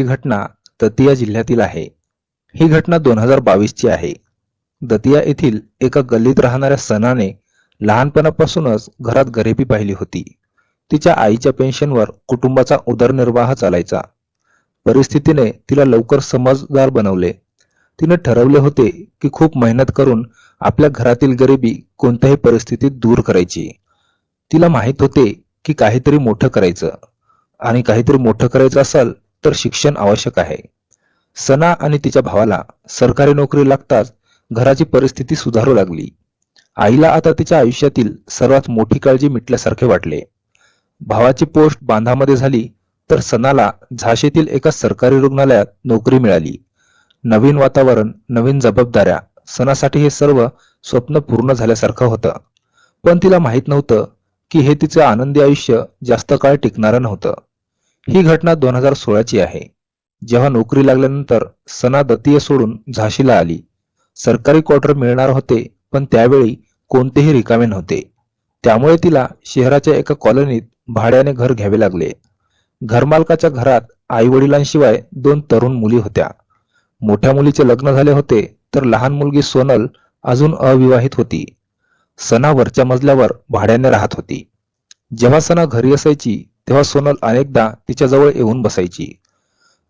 ही घटना दतिया जिल्ह्यातील आहे. ही घटना दोन हजार बावीसची आहे. दतिया येथील एका गल्लीत राहणाऱ्या सनाने लहानपणापासूनच घरात गरिबी पाहिली होती. तिच्या आईच्या पेन्शनवर कुटुंबाचा उदरनिर्वाह चालायचा. परिस्थितीने तिला लवकर समजदार बनवले. तिने ठरवले होते की खूप मेहनत करून आपल्या घरातील गरिबी कोणत्याही परिस्थितीत दूर करायची. तिला माहीत होते की काहीतरी मोठं करायचं. आणि काहीतरी मोठं करायचं असेल तर शिक्षण आवश्यक आहे. सना आणि तिच्या भावाला सरकारी नोकरी लागताच घराची परिस्थिती सुधारू लागली. आईला आता तिच्या आयुष्यातील सर्वात मोठी काळजी मिटल्यासारखे वाटले. भावाची पोस्ट बांधामध्ये झाली तर सनाला झाशीतील एका सरकारी रुग्णालयात नोकरी मिळाली. नवीन वातावरण नवीन जबाबदाऱ्या सणासाठी हे सर्व स्वप्न पूर्ण झाल्यासारखं होतं. पण तिला माहीत नव्हतं की हे तिचं आनंदी आयुष्य जास्त काळ टिकणारं नव्हतं. ही घटना दोन हजार सोळाची आहे. जेव्हा नोकरी लागल्यानंतर सना दत्तीय सोडून झाशीला आली. सरकारी क्वार्टर मिळणार होते पण त्यावेळी कोणतेही रिकामे नव्हते. त्यामुळे तिला शहराच्या एका कॉलनीत भाड्याने घर घ्यावे लागले. घरमालकाच्या घरात आई वडिलांशिवाय दोन तरुण मुली होत्या. मोठ्या मुलीचे लग्न झाले होते तर लहान मुलगी सोनल अजून अविवाहित होती. सना वरच्या मजल्यावर भाड्याने राहत होती. जेव्हा सना घरी असायची तेव्हा सोनल अनेकदा तिच्याजवळ येऊन बसायची.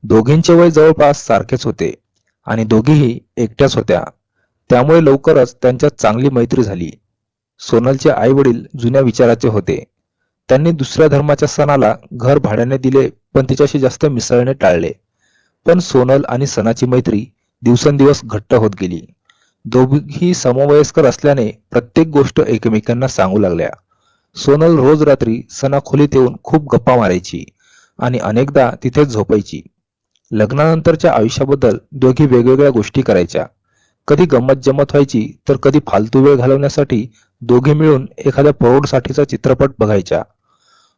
दोघींचे वय जवळपास सारखेच होते आणि दोघीही एकट्याच होत्या. त्यामुळे लवकरच त्यांच्यात चांगली मैत्री झाली. सोनलचे आई वडील जुन्या विचाराचे होते. त्यांनी दुसऱ्या धर्माच्या सणाला घर भाड्याने दिले पण तिच्याशी जास्त मिसळणे टाळले. पण सोनल आणि सणाची मैत्री दिवसेंदिवस घट्ट होत गेली. दोघी समवयस्कर असल्याने प्रत्येक गोष्ट एकमेकांना सांगू लागल्या. सोनल रोज रात्री सणा खोलीत येऊन खूप गप्पा मारायची आणि अनेकदा तिथेच झोपायची. लग्नानंतरच्या आयुष्याबद्दल दोघी वेगवेगळ्या गोष्टी करायच्या. कधी गंमत जमत व्हायची तर कधी फालतू वेळ घालवण्यासाठी दोघे मिळून एखाद्या प्रौढसाठीचा चित्रपट बघायच्या.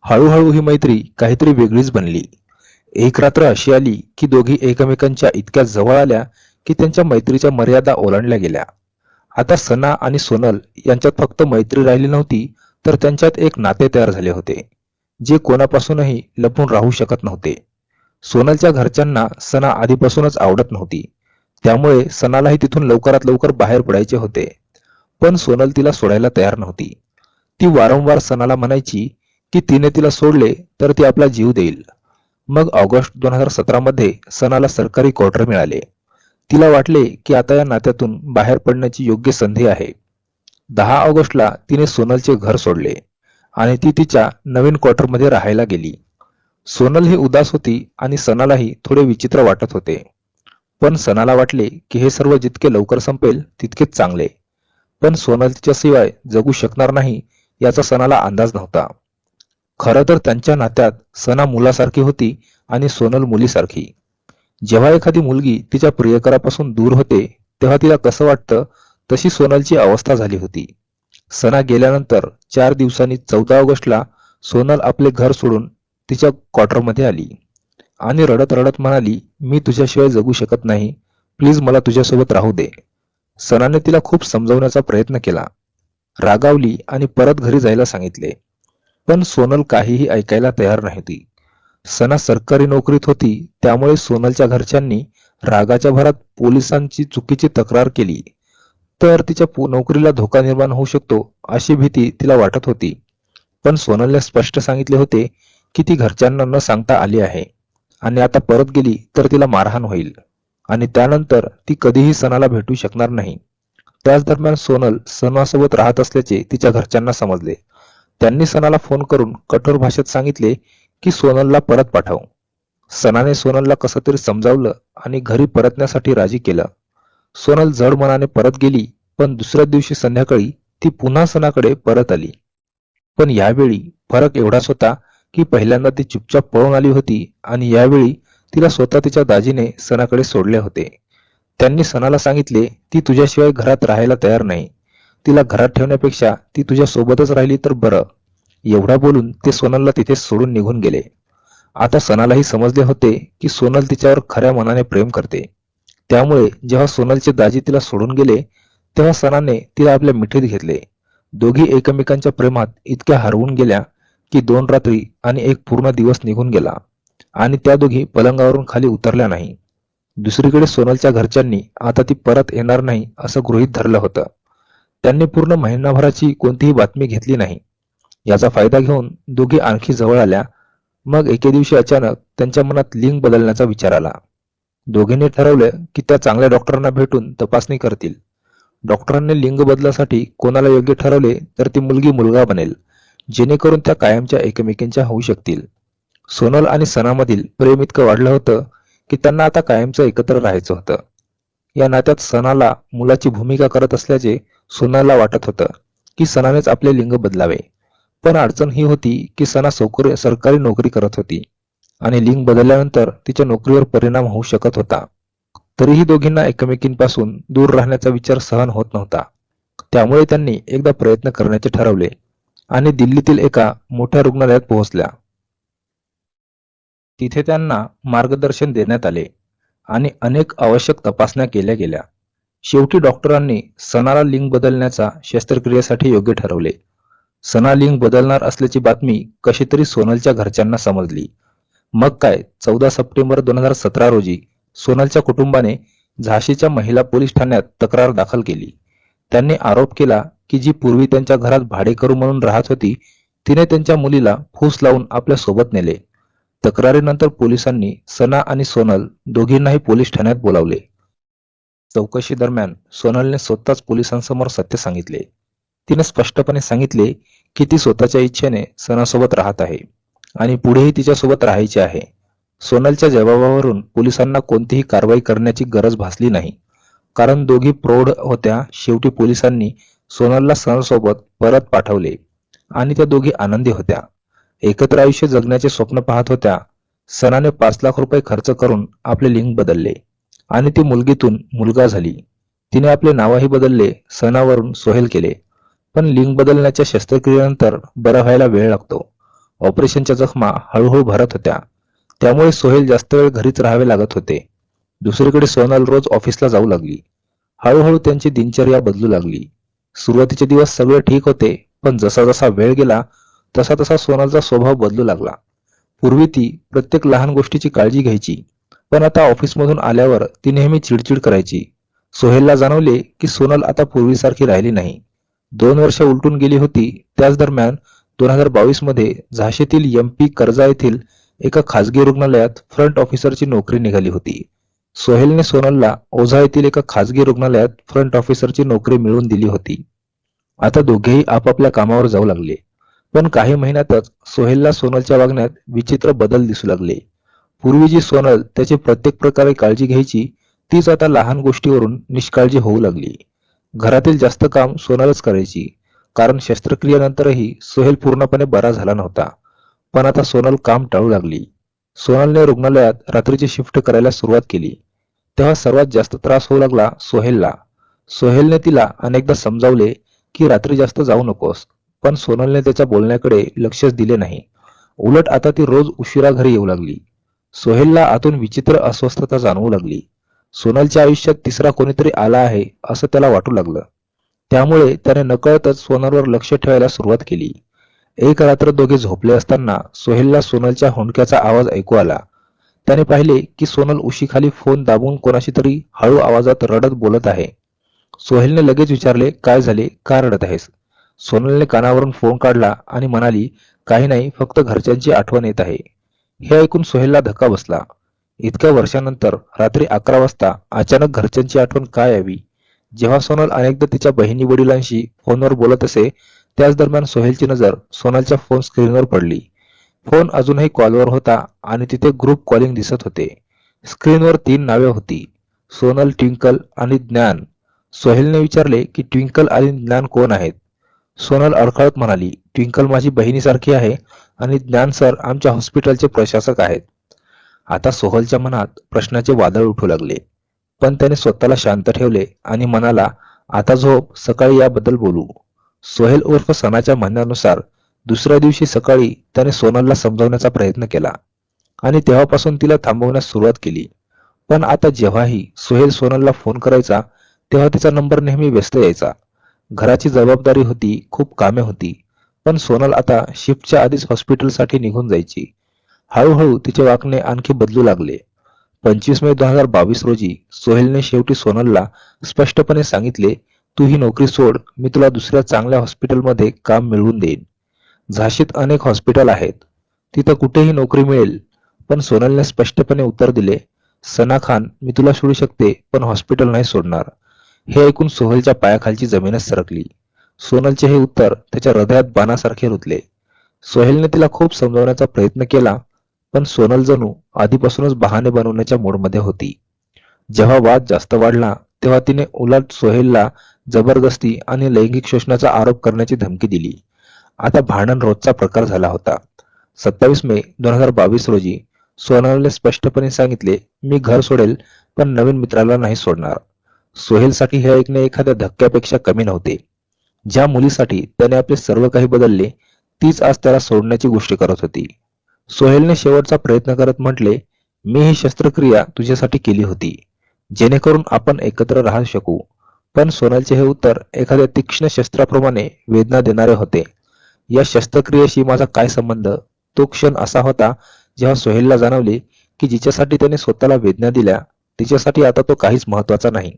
हळूहळू ही मैत्री काहीतरी वेगळीच बनली. एक रात्र अशी आली की दोघी एकमेकांच्या इतक्या जवळ आल्या की त्यांच्या मैत्रीच्या मर्यादा ओलांडल्या गेल्या. आता सना आणि सोनल यांच्यात फक्त मैत्री राहिली नव्हती तर त्यांच्यात एक नाते तयार झाले होते जे कोणापासूनही लपून राहू शकत नव्हते. सोनलच्या घरच्यांना सना आधीपासूनच आवडत नव्हती. त्यामुळे सनालाही तिथून लवकरात लवकर बाहेर पडायचे होते. पण सोनल तिला सोडायला तयार नव्हती. ती वारंवार सनाला म्हणायची की तिने तिला सोडले तर ती आपला जीव देईल. मग ऑगस्ट दोन हजार सतरा मध्ये सनाला सरकारी क्वार्टर मिळाले. तिला वाटले की आता या नात्यातून बाहेर पडण्याची योग्य संधी आहे. दहा ऑगस्टला तिने सोनलचे घर सोडले आणि ती तिच्या नवीन क्वार्टरमध्ये राहायला गेली. सोनल ही उदास होती आणि सनालाही थोडे विचित्र वाटत होते. पण सनाला वाटले की हे सर्व जितके लवकर संपेल तितकेच चांगले. पण सोनल तिच्याशिवाय जगू शकणार नाही याचा सनाला अंदाज नव्हता. खरं तर त्यांच्या नात्यात सना मुलासारखी होती आणि सोनल मुलीसारखी. जेव्हा एखादी मुलगी तिच्या प्रियकरापासून दूर होते तेव्हा तिला कसं वाटतं तशी सोनलची अवस्था झाली होती. सना गेल्यानंतर चार दिवसांनी चौदा ऑगस्टला सोनल आपले घर सोडून तिच्या क्वार्टरमध्ये आली. आणि रडत रडत म्हणाली मी तुझ्याशिवाय जगू शकत नाही. प्लीज मला तुझ्यासोबत राहू दे. सनाने तिला खूप समजवण्याचा प्रयत्न केला. रागावली आणि परत घरी जायला सांगितले. पण सोनल काहीही ऐकायला तयार नव्हती. सना सरकारी नोकरीत होती त्यामुळे सोनलच्या घरच्यांनी रागाच्या भरात पोलिसांची चुकीची तक्रार केली. तर तिच्या नोकरीला धोका निर्माण होऊ शकतो अशी भीती तिला वाटत होती. पण सोनलने स्पष्ट सांगितले होते की ती घरच्यांना न सांगता आली आहे. आणि आता परत गेली तर तिला मारहाण होईल. आणि त्यानंतर ती कधीही सणाला भेटू शकणार नाही. त्याच दरम्यान सोनल सणासोबत राहत असल्याचे तिच्या घरच्यांना समजले. त्यांनी सणाला फोन करून कठोर भाषेत सांगितले की सोनलला परत पाठव. सणाने सोनलला कसं तरी समजावलं आणि घरी परतण्यासाठी राजी केलं. सोनल जड मनाने परत गेली पण दुसऱ्या दिवशी संध्याकाळी ती पुन्हा सणाकडे परत आली. पण यावेळी फरक एवढाच होता की पहिल्यांदा ती चुपचाप पळून आली होती आणि यावेळी तिला स्वतः तिच्या दाजीने सणाकडे सोडले होते. त्यांनी सणाला सांगितले ती तुझ्याशिवाय घरात राहायला तयार नाही. तिला घरात ठेवण्यापेक्षा ती तुझ्या सोबतच राहिली तर बरं. एवढा बोलून ते सोनलला तिथे सोडून निघून गेले. आता सणालाही समजले होते की सोनल तिच्यावर खऱ्या मनाने प्रेम करते. त्यामुळे जेव्हा सोनलचे दाजी तिला सोडून गेले तेव्हा सणाने तिला आपल्या मिठीत घेतले. दोघी एकमेकांच्या प्रेमात इतक्या हरवून गेल्या की दोन रात्री आणि एक पूर्ण दिवस निघून गेला आणि त्या दोघी पलंगावरून खाली उतरल्या नाही. दुसरीकडे सोनलच्या घरच्यांनी आता ती परत येणार नाही असं गृहीत धरलं होतं. त्यांनी पूर्ण महिनाभराची कोणतीही बातमी घेतली नाही. याचा फायदा घेऊन दोघी आणखी जवळ आल्या. मग एके दिवशी अचानक त्यांच्या मनात लिंग बदलण्याचा विचार आला. दोघींनी ठरवलं की त्या चांगल्या डॉक्टरांना भेटून तपासणी करतील. डॉक्टरांनी लिंग बदलासाठी कोणाला योग्य ठरवले तर ती मुलगी मुलगा बनेल जेणेकरून त्या कायमच्या एकमेकींच्या होऊ शकतील. सोनल आणि सनामधील प्रेम इतकं वाढलं होतं की त्यांना आता कायमचं एकत्र राहायचं होतं. या नात्यात सणाला मुलाची भूमिका करत असल्याचे सोनाला वाटत होतं की सणानेच आपले लिंग बदलावे. पण अडचण ही होती की सणा सरकारी नोकरी करत होती. आणि लिंग बदलल्यानंतर तिच्या नोकरीवर परिणाम होऊ शकत होता. तरीही दोघींना एकमेकींपासून दूर राहण्याचा विचार सहन होत नव्हता. त्यामुळे त्यांनी एकदा प्रयत्न करण्याचे ठरवले आणि दिल्लीतील एका मोठ्या रुग्णालयात पोहोचल्या. तिथे त्यांना मार्गदर्शन देण्यात आले आणि अनेक आवश्यक तपासण्या केल्या गेल्या. शेवटी डॉक्टरांनी सणाला लिंग बदलण्याचा शस्त्रक्रियेसाठी योग्य ठरवले. सणा लिंग बदलणार असल्याची बातमी कशी तरी सोनलच्या घरच्यांना समजली. मग काय? चौदा सप्टेंबर दोन हजार सतरा रोजी सोनलच्या कुटुंबाने झाशीच्या महिला पोलीस ठाण्यात तक्रार दाखल केली. त्यांनी आरोप केला की जी पूर्वी त्यांच्या घरात भाडेकरू म्हणून राहत होती तिने त्यांच्या मुलीला फूस लावून आपल्यासोबत नेले. तक्रारीनंतर पोलिसांनी सना आणि सोनल दोघींनाही पोलीस ठाण्यात बोलावले. चौकशी दरम्यान सोनलने स्वतःच पोलिसांसमोर सत्य सांगितले. तिने स्पष्टपणे सांगितले की ती स्वतःच्या इच्छेने सणासोबत राहत आहे. आणि पुढेही तिच्यासोबत राहायचे आहे. सोनलच्या जबाबावरून पोलिसांना कोणतीही कारवाई करण्याची गरज भासली नाही. कारण दोघी प्रौढ होत्या शेवटी पोलिसांनी सोनलला सणासोबत परत पाठवले आणि त्या दोघी आनंदी होत्या. एकत्र आयुष्य जगण्याचे स्वप्न पाहत होत्या सणाने पाच लाख रुपये खर्च करून आपले लिंग बदलले आणि ती मुलगीतून मुलगा झाली. तिने आपले नावही बदलले सणावरून सोहेल केले. पण लिंग बदलण्याच्या शस्त्रक्रियेनंतर बरं व्हायला वेळ लागतो. ऑपरेशनच्या जखमा हळूहळू भरत होत्या. त्यामुळे सोहेल जास्त वेळ घरीच राहावे लागत होते. दुसरीकडे सोनल रोज ऑफिसला जाऊ लागली. हळूहळू त्यांची दिनचर्या बदलू लागली. सुरुवातीचे दिवस सगळे ठीक होते पण जसा जसा वेळ गेला तसा तसा सोनलचा स्वभाव बदलू लागला. पूर्वी ती प्रत्येक लहान गोष्टीची काळजी घ्यायची पण आता ऑफिसमधून आल्यावर ती नेहमी चिडचिड करायची. सोहेलला जाणवले की सोनल आता पूर्वीसारखी राहिली नाही. दोन वर्ष उलटून गेली होती त्याच दरम्यान दोन हजार बावीसमध्ये झाशीतील एम पी कर्जा येथील एका खासगी रुग्णालयात फ्रंट ऑफिसरची नोकरी निघाली होती. सोहेलने सोनलला ओझा येथील एका खासगी रुग्णालयात फ्रंट ऑफिसरची नोकरी मिळवून दिली होती. आता दोघेही आपापल्या कामावर जाऊ लागले. पण काही महिन्यातच सोहेलला सोनलच्या वागण्यात विचित्र बदल दिसू लागले. पूर्वी जी सोनल त्याची प्रत्येक प्रकारे काळजी घ्यायची तीच आता लहान गोष्टीवरून निष्काळजी होऊ लागली. घरातील जास्त काम सोनलच करायची. कारण शस्त्रक्रियेनंतरही सोहेल पूर्णपणे बरा झाला नव्हता. पण आता सोनल काम टाळू लागली. सोनलने रुग्णालयात रात्रीची शिफ्ट करायला सुरुवात केली. तेव्हा सर्वात जास्त त्रास होऊ लागला सोहेलला. सोहेलने तिला अनेकदा समजावले की रात्री जास्त जाऊ नकोस पण सोनलने त्याच्या बोलण्याकडे लक्षच दिले नाही. उलट आता ती रोज उशिरा घरी येऊ लागली. सोहेलला आतून विचित्र अस्वस्थता जाणवू लागली. सोनलच्या आयुष्यात तिसरा कोणीतरी आला आहे असं त्याला वाटू लागलं. त्यामुळे त्याने नकळतच सोनलवर लक्ष ठेवायला सुरुवात केली. एक रात्र दोघे झोपले असताना सोहेलला सोनलच्या हुंडक्याचा आवाज ऐकू आला. त्याने पाहिले की सोनल उशीखाली फोन दाबून कोणाशी तरी हळू आवाजात रडत बोलत आहे. सोहेलने लगेच विचारले काय झाले? का रडत आहेस? सोनलने कानावरून फोन काढला आणि म्हणाली काही नाही फक्त घरच्यांची आठवण येत आहे. हे ऐकून सोहेलला धक्का बसला. इतक्या वर्षानंतर रात्री अकरा वाजता अचानक घरच्यांची आठवण काय यावी? जेव्हा सोनल अनेकदा तिच्या बहिणी वडिलांशी फोनवर बोलत असे त्याच दरम्यान सोहेलची नजर सोनलच्या फोन स्क्रीनवर पडली. फोन अजूनही कॉलवर होता आणि तिथे ग्रुप कॉलिंग दिसत होते. स्क्रीनवर तीन नावे होती. सोनल ट्विंकल आणि ज्ञान. सोहेलने विचारले की ट्विंकल आणि ज्ञान कोण आहेत? सोनल अडखळत म्हणाली ट्विंकल माझी बहिणीसारखी आहे आणि ज्ञान सर आमच्या हॉस्पिटलचे प्रशासक आहेत. आता सोहलच्या मनात प्रश्नाचे वादळ उठू लागले. पण त्याने स्वतःला शांत ठेवले आणि म्हणाला आता झोप सकाळी याबद्दल बोलू. सोहेल उर्फ सणाच्या म्हणण्यानुसार दुसऱ्या दिवशी सकाळी त्याने सोनलला समजावण्याचा प्रयत्न केला आणि तेव्हापासून तिला थांबवण्यास सुरुवात केली. पण आता जेव्हाही सोहेल सोनलला फोन करायचा तेव्हा तिचा नंबर नेहमी व्यस्त यायचा. घराची जबाबदारी होती खूप कामे होती. पण सोनल आता शिफ्टच्या आधीच हॉस्पिटलसाठी निघून जायची. हळूहळू तिचे वागणे आणखी बदलू लागले. पंचवीस मे दोन हजार बावीस रोजी सोहेलने शेवटी सोनलला स्पष्टपणे सांगितले तू ही नोकरी सोड मी तुला दुसऱ्या चांगल्या हॉस्पिटलमध्ये काम मिळवून देईन. झाशीत अनेक हॉस्पिटल आहेत. तिथं कुठेही नोकरी मिळेल. पण सोनलने स्पष्टपणे उत्तर दिले सना खान मी तुला सोडू शकते पण हॉस्पिटल नाही सोडणार. हे ऐकून सोहेलच्या पायाखालची जमीनच सरकली. सोनलचे हे उत्तर त्याच्या हृदयात बाणासारखे रुतले. सोहेलने तिला खूप समजावण्याचा प्रयत्न केला पण सोनल जणू आधीपासूनच बहाणे बनवण्याच्या मूडमध्ये होती. जेव्हा वाद जास्त वाढला तेव्हा तिने उलट सोहेलला जबरदस्ती आणि लैंगिक शोषणाचा आरोप करण्याची धमकी दिली. आता भांडण रोजचा प्रकार झाला होता. सत्तावीस मे दोन हजार बावीस रोजी सोनलने स्पष्टपणे सांगितले मी घर सोडेल पण नवीन मित्राला नाही सोडणार. सोहेलसाठी हे ऐकणे एखाद्या धक्क्यापेक्षा कमी नव्हते. ज्या मुलीसाठी त्याने आपले सर्व काही बदलले तीच आज त्याला सोडण्याची गोष्ट करत होती. सोहेलने शेवटचा प्रयत्न करत म्हटले मी ही शस्त्रक्रिया तुझ्यासाठी केली होती जेणेकरून आपण एकत्र राहू शकू पण सोनलचे हे उत्तर एखाद्या तीक्ष्ण शस्त्राप्रमाणे वेदना देणारे होते. या शस्त्रक्रियेशी माझा काय संबंध? तो क्षण असा होता जेव्हा सोहेलला जाणवले की जिच्यासाठी त्याने स्वतःला वेदना दिल्या तिच्यासाठी आता तो काहीच महत्त्वाचा नाही.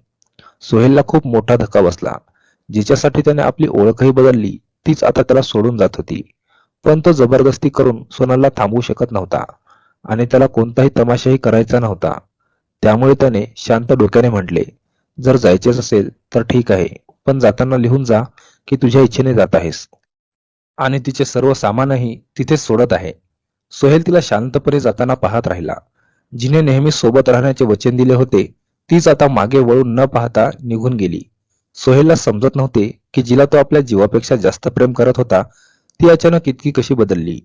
सोहेलला खूप मोठा धक्का बसला. जिच्यासाठी त्याने आपली ओळखही बदलली तीच आता त्याला सोडून जात होती. पण तो जबरदस्ती करून सोनलला थांबवू शकत नव्हता आणि त्याला कोणताही तमाशाही करायचा नव्हता. त्यामुळे त्याने शांत डोक्याने म्हटले जर जायचेच असेल तर ठीक आहे पण जाताना लिहून जा की तुझ्या इच्छेने जात आहेस. आणि तिचे सर्व सामानही तिथेच सोडत आहे. सोहेल तिला शांतपणे जाताना पाहत राहिला. जिने नेहमी सोबत राहण्याचे वचन दिले होते तीच आता मागे वळून न पाहता निघून गेली. सोहेलला समजत नव्हते की जिला तो आपल्या जीवापेक्षा जास्त प्रेम करत होता ती अचानक इतकी कशी बदलली?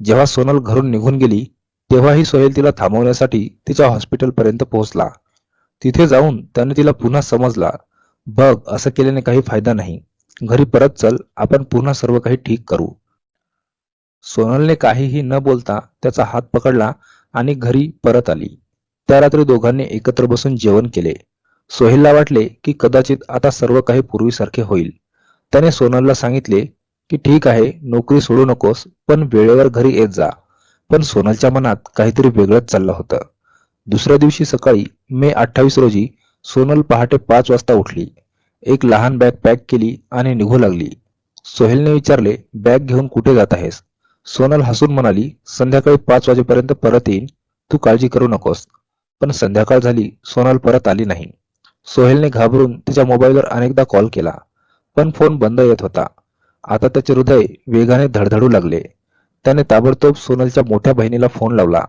जेव्हा सोनल घरून निघून गेली तेव्हाही सोहेल तिला थांबवण्यासाठी तिच्या हॉस्पिटलपर्यंत पोहोचला. तिथे जाऊन त्याने तिला पुन्हा समजला बघ असं केल्याने काही फायदा नाही. घरी परत चल आपण पुन्हा सर्व काही ठीक करू. सोनलने काहीही न बोलता त्याचा हात पकडला आणि घरी परत आली. त्या रात्री दोघांनी एकत्र बसून जेवण केले. सोहेलला वाटले की कदाचित आता सर्व काही पूर्वीसारखे होईल. त्याने सोनलला सांगितले की ठीक आहे नोकरी सोडू नकोस पण वेळेवर घरी येत जा. पण सोनलच्या मनात काहीतरी वेगळंच चाललं होतं. दुसऱ्या दिवशी सकाळी मे अठ्ठावीस रोजी सोनल पहाटे पाच वाजता उठली. एक लहान बॅग पॅक केली आणि निघू लागली. सोहेलने विचारले बॅग घेऊन कुठे जात आहेस? सोनल हसून म्हणाली संध्याकाळी पाच वाजेपर्यंत परत येईन. तू काळजी करू नकोस. पण संध्याकाळ झाली सोनल परत आली नाही. सोहेलने घाबरून तिच्या मोबाईलवर अनेकदा कॉल केला पण फोन बंद येत होता. आता त्याचे हृदय वेगाने धडधडू लागले. त्याने ताबडतोब सोनलच्या मोठ्या बहिणीला फोन लावला.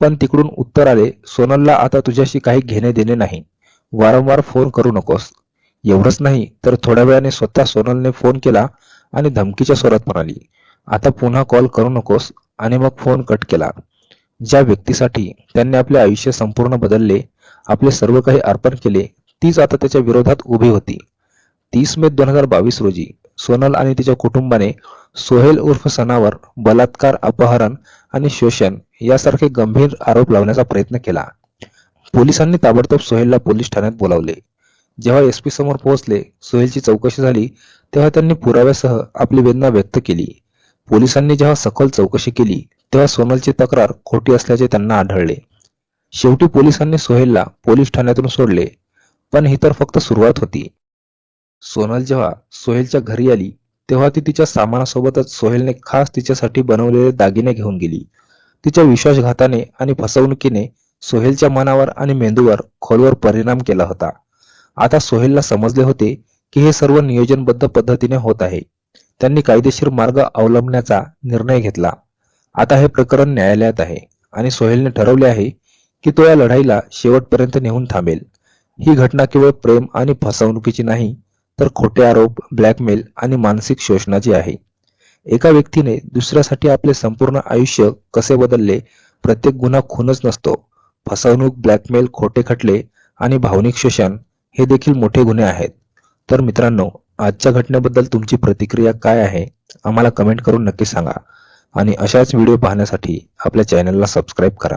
पण तिकडून उत्तर आले सोनलला आता तुझ्याशी काही घेणे देणे नाही. वारंवार फोन करू नकोस. एवढंच नाही तर थोड्या वेळाने स्वतः सोनलने फोन केला आणि धमकीच्या स्वरात म्हणाली आता पुन्हा कॉल करू नकोस. आणि मग फोन कट केला. ज्या व्यक्तीसाठी त्यांनी आपले आयुष्य संपूर्ण बदलले आपले सर्व काही अर्पण केले तीच आता त्याच्या विरोधात उभी होती. तीस मे दोन हजार बावीस रोजी सोनल आणि तिच्या कुटुंबाने सोहेल उर्फ सनावर बलात्कार अपहरण आणि शोषण यासारखे गंभीर आरोप लावण्याचा प्रयत्न केला. पोलिसांनी ताबडतोब सोहेलला पोलीस ठाण्यात बोलावले. जेव्हा एस पी समोर पोहोचले सोहेलची चौकशी झाली तेव्हा त्यांनी पुराव्यासह आपली वेदना व्यक्त केली. पोलिसांनी जेव्हा सखोल चौकशी केली तेव्हा सोनलची तक्रार खोटी असल्याचे त्यांना आढळले. शेवटी पोलिसांनी सोहेलला पोलीस ठाण्यातून सोडले पण ही तर फक्त सुरुवात होती. सोनल जेव्हा सोहेलच्या घरी आली तेव्हा ती तिच्या सामानासोबतच सोहेलने खास तिच्यासाठी बनवलेले दागिने घेऊन गेली. तिच्या विश्वासघाताने आणि फसवणुकीने सोहेलच्या मनावर आणि मेंदूवर खोलवर परिणाम केला होता. आता सोहेलला समजले होते की हे सर्व नियोजनबद्ध पद्धतीने होत आहे. त्यांनी कायदेशीर मार्ग अवलंबण्याचा निर्णय घेतला. आता हे प्रकरण न्यायालयात आहे आणि सोहेलने ठरवले आहे की तो या लढाईला शेवटपर्यंत नेऊन थांबेल. ही घटना केवळ प्रेम आणि फसवणुकीची नाही तर खोटे आरोप ब्लॅकमेल आणि मानसिक शोषणाची आहे. एका व्यक्तीने दुसऱ्यासाठी आपले संपूर्ण आयुष्य कसे बदलले प्रत्येक गुन्हा खूनच नसतो. फसवणूक ब्लॅकमेल खोटे खटले आणि भावनिक शोषण हे देखील मोठे गुन्हे आहेत. तर मित्रांनो आजच्या घटनेबद्दल तुमची प्रतिक्रिया काय आहे आम्हाला कमेंट करून नक्की सांगा. आणि अशाच व्हिडिओ पाहण्यासाठी आपल्या चॅनलला सबस्क्राईब करा.